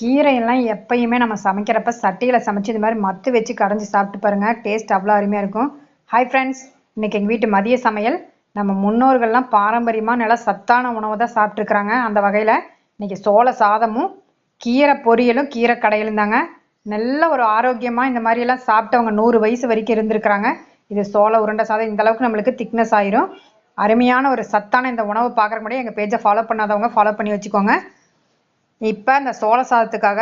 கீரையெல்லாம் எப்பயுமே நம்ம சமைக்கிறப்ப சட்டியில் சமைச்சு இது மாதிரி மத்து வச்சு கடைஞ்சி சாப்பிட்டு பாருங்கள் டேஸ்ட் அவ்வளோ அருமையாக இருக்கும். ஹாய் ஃப்ரெண்ட்ஸ் இன்னைக்கு எங்கள் வீட்டு மதிய சமையல். நம்ம முன்னோர்கள்லாம் பாரம்பரியமாக நல்லா சத்தான உணவை தான் சாப்பிட்ருக்குறாங்க அந்த வகையில் இன்னைக்கு சோள சாதமும் கீரை பொரியலும் கீரை கடையிலும் தாங்க. நல்ல ஒரு ஆரோக்கியமாக இந்த மாதிரியெல்லாம் சாப்பிட்டவங்க நூறு வயசு வரைக்கும் இருந்திருக்கிறாங்க. இது சோள உருண்டை சாதம் இந்த அளவுக்கு நம்மளுக்கு திக்னஸ் ஆயிரும். அருமையான ஒரு சத்தான இந்த உணவு பார்க்குற முடியும் எங்கள் பேஜை ஃபாலோ பண்ணாதவங்க ஃபாலோ பண்ணி வச்சுக்கோங்க. இப்போ இந்த சோள சாதத்துக்காக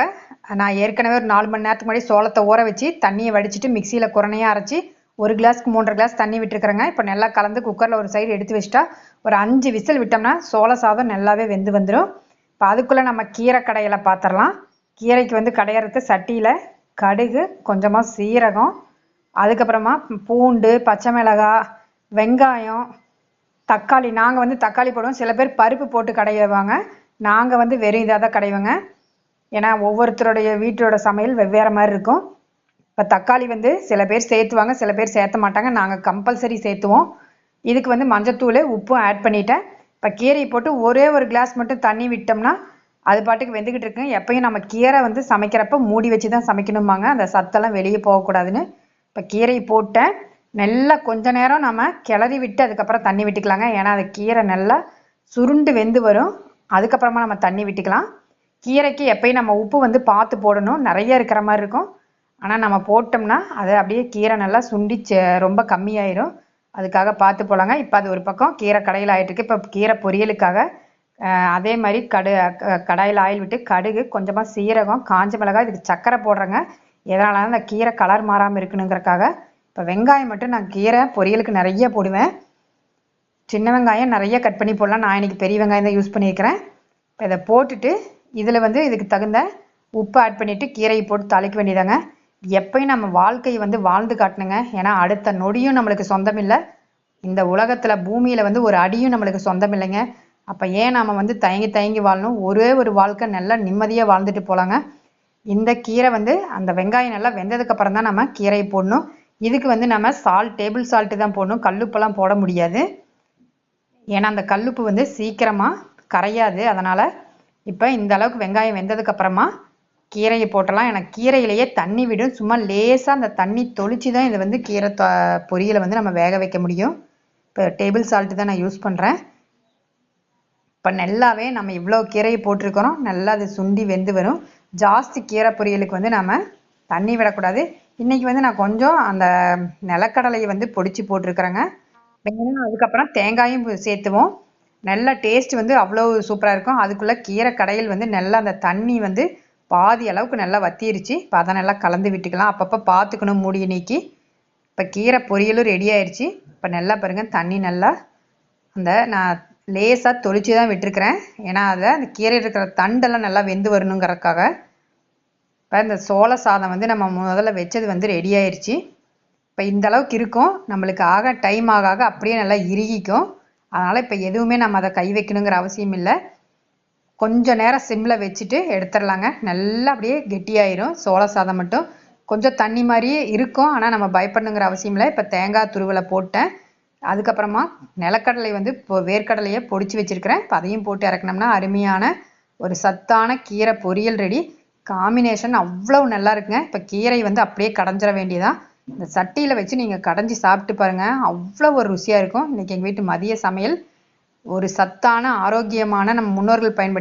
நான் ஏற்கனவே ஒரு நாலு மணி நேரத்துக்கு முன்னாடி சோளத்தை ஊற வச்சு தண்ணியை வடிச்சிட்டு மிக்சியில் குறைனையாக அரைச்சி ஒரு கிளாஸ்க்கு மூன்றரை கிளாஸ் தண்ணி விட்டுருக்குறேங்க. இப்போ நல்லா கலந்து குக்கரில் ஒரு சைடு எடுத்து வச்சுட்டா ஒரு அஞ்சு விசில் விட்டோம்னா சோள சாதம் நல்லாவே வெந்து வந்துடும் இப்போ அதுக்குள்ளே நம்ம கீரை கடையில் பார்த்துடலாம் கீரைக்கு வந்து கடையிறதுக்கு சட்டியில் கடுகு கொஞ்சமாக சீரகம் அதுக்கப்புறமா பூண்டு பச்சை மிளகாய் வெங்காயம் தக்காளி. நாங்கள் வந்து தக்காளி போடுவோம். சில பேர் பருப்பு போட்டு கடையவாங்க நாங்கள் வந்து வெறும் இதாக தான் கடைவோங்க. ஏன்னா ஒவ்வொருத்தருடைய வீட்டோட சமையல் வெவ்வேறு மாதிரி இருக்கும். இப்போ தக்காளி வந்து சில பேர் சேர்த்துவாங்க சில பேர் சேர்த்த மாட்டாங்க. நாங்கள் கம்பல்சரி சேர்த்துவோம். இதுக்கு வந்து மஞ்சத்தூள் உப்பும் ஆட் பண்ணிட்டேன். இப்போ கீரையை போட்டு ஒரே ஒரு கிளாஸ் மட்டும் தண்ணி விட்டோம்னா அது பாட்டுக்கு வெந்துக்கிட்டு இருக்குங்க. எப்பயும் நம்ம கீரை வந்து சமைக்கிறப்ப மூடி வச்சு தான் சமைக்கணுமாங்க அந்த சத்தெல்லாம் வெளியே போகக்கூடாதுன்னு. இப்போ கீரையை போட்டேன். நல்லா கொஞ்ச நேரம் நம்ம கிளறி விட்டு அதுக்கப்புறம் தண்ணி விட்டுக்கலாங்க. ஏன்னா அது கீரை நல்லா சுருண்டு வெந்து வரும். அதுக்கப்புறமா நம்ம தண்ணி விட்டுக்கலாம். கீரைக்கு எப்பயும் நம்ம உப்பு வந்து பார்த்து போடணும். நிறைய இருக்கிற மாதிரி இருக்கும். ஆனால் நம்ம போட்டோம்னா அது அப்படியே கீரை நல்லா சுண்டி செ- ரொம்ப கம்மியாயிரும். அதுக்காக பார்த்து போலாங்க இப்போ அது ஒரு பக்கம் கீரை கடையில் ஆயிட்டு இருக்கு. இப்போ கீரை பொரியலுக்காக அதே மாதிரி கடு கடாயில் ஆயில் விட்டு கடுகு கொஞ்சமாக சீரகம் காஞ்ச மிளகாய் இதுக்கு சக்கரை போடுறேங்க. எதனால அந்த கீரை கலர் மாறாமல் இருக்கணுங்கிறக்காக இப்போ வெங்காயம் மட்டும் நான் கீரை பொரியலுக்கு நிறைய போடுவேன். சின்ன வெங்காயம் நிறைய கட் பண்ணி போடலாம். நான் இன்றைக்கி பெரிய வெங்காயம் தான் யூஸ் பண்ணியிருக்கிறேன். இப்போ இதை போட்டுட்டு இதில் வந்து இதுக்கு தகுந்த உப்பு ஆட் பண்ணிவிட்டு கீரையை போட்டு தாளிக்க வேண்டியதாங்க எப்பயும் நம்ம வாழ்க்கையை வந்து வாழ்ந்து காட்டணுங்க. ஏன்னா அடுத்த நொடியும் நம்மளுக்கு சொந்தம் இல்லை இந்த உலகத்தில் பூமியில் வந்து ஒரு அடியும் நம்மளுக்கு சொந்தம் இல்லைங்க அப்போ ஏன் நாம் வந்து தயங்கி தயங்கி வாழணும்? ஒரே ஒரு வாழ்க்கை நல்லா நிம்மதியாக வாழ்ந்துட்டு போகலாங்க இந்த கீரை வந்து அந்த வெங்காயம் நல்லா வெந்ததுக்கப்புறம் தான் நம்ம கீரையை போடணும். இதுக்கு வந்து நம்ம சால்ட் டேபிள் சால்ட்டு தான் போடணும். கல்லுப்பெல்லாம் போட முடியாது. ஏன்னா அந்த கல்லுப்பு வந்து சீக்கிரமாக கரையாது. அதனால் இப்போ இந்த அளவுக்கு வெங்காயம் வெந்ததுக்கப்புறமா கீரையை போட்டலாம். எனக்கு கீரையிலேயே தண்ணி விடும். சும்மா லேசாக அந்த தண்ணி தொளிச்சு தான் இது வந்து கீரை த பொரியலை வந்து நம்ம வேக வைக்க முடியும். இப்போ டேபிள் சால்ட்டு தான் நான் யூஸ் பண்ணுறேன் இப்போ நல்லாவே நம்ம இவ்வளோ கீரையை போட்டிருக்கிறோம். நல்லா அது சுண்டி வெந்து வரும். ஜாஸ்தி கீரை பொரியலுக்கு வந்து நம்ம தண்ணி விடக்கூடாது. இன்றைக்கி வந்து நான் கொஞ்சம் அந்த நிலக்கடலையை வந்து பொடிச்சு போட்டிருக்கிறேங்க. வேணும்னா அதுக்கப்புறம் தேங்காயும் சேர்த்துவோம். நல்ல டேஸ்ட் வந்து அவ்வளோ சூப்பராக இருக்கும். அதுக்குள்ளே கீரை கடையில் வந்து நல்லா அந்த தண்ணி வந்து பாதி அளவுக்கு நல்லா வத்திருச்சு. இப்போ அதை நல்லா கலந்து விட்டுக்கலாம். அப்பப்போ பார்த்துக்கணும் மூடியை நீக்கி. இப்போ கீரை பொரியலும் ரெடி ஆயிடுச்சு இப்போ நல்லா பாருங்கள் தண்ணி நல்லா அந்த நான் லேசாக தொளிச்சு தான் விட்டுருக்கிறேன். ஏன்னா அதை அந்த கீரை இருக்கிற தண்டெல்லாம் நல்லா வெந்து வரணுங்கிறதுக்காக. இப்போ இந்த சோள சாதம் வந்து நம்ம முதல்ல வச்சது வந்து ரெடி ஆயிடுச்சு இப்போ இந்த அளவுக்கு இருக்கும். நம்மளுக்கு ஆக டைம் ஆக ஆக அப்படியே நல்லா இறுகிக்கும். அதனால் இப்போ எதுவுமே நம்ம அதை கை வைக்கணுங்கிற அவசியம் இல்லை. கொஞ்சம் நேரம் சிம்மில் வச்சுட்டு எடுத்துடலாங்க. நல்லா அப்படியே கெட்டியாயிரும். சோள சாதம் மட்டும். கொஞ்சம் தண்ணி மாதிரியே இருக்கும். ஆனால் நம்ம பயப்படணுங்கிற அவசியம் இல்லை. இப்போ தேங்காய் துருவலை போட்டேன். அதுக்கப்புறமா நிலக்கடலை வந்து இப்போ வேர்க்கடலையை பொடிச்சு வச்சிருக்கிறேன். இப்போ அதையும் போட்டு இறக்குனோம்னா அருமையான ஒரு சத்தான கீரை பொரியல் ரெடி காம்பினேஷன் அவ்வளோ நல்லா இருக்குங்க. இப்போ கீரை வந்து அப்படியே கடைஞ்சிட வேண்டியதான் இந்த சட்டியில் வச்சு நீங்கள் கடைஞ்சி சாப்பிட்டு பாருங்க. அவ்வளோ ஒரு ருசியாக இருக்கும். இன்னைக்கு எங்கள் வீட்டு மதிய சமையல் ஒரு சத்தான ஆரோக்கியமான நம்ம முன்னோர்கள் பயன்படுத்தி